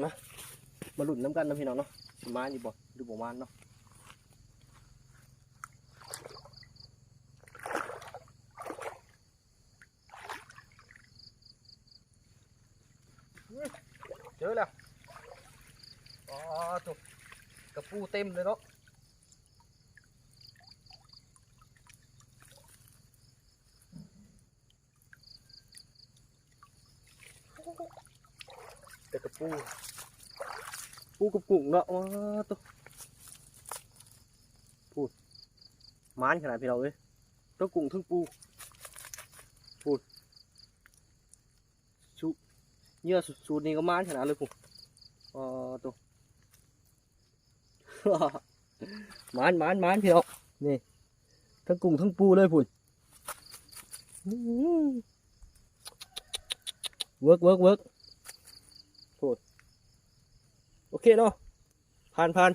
นะมาหลุดน้ำกันนะพี่น้องเนาะสมาอยู่บ่หรือบ่มานเนาะเจอแล้วอ๋อถูกกระปูเต็มเลยเนาะ แต่กระปูปูกับกุ้งเนาะว้าตัวพูดมานขนาดพี่เราเอ้ยตัวกุ้งทั้งปูพูดชูเยื่อสูตรนี้ก็มานขนาดเลยกูอ๋อตัวมานมานมานพี่เรานี่ทั้งกุ้งทั้งปูเลยพูดเวิร์กเวิร์กเวิร์กพูด โอเคเนาะผ่านผ่าน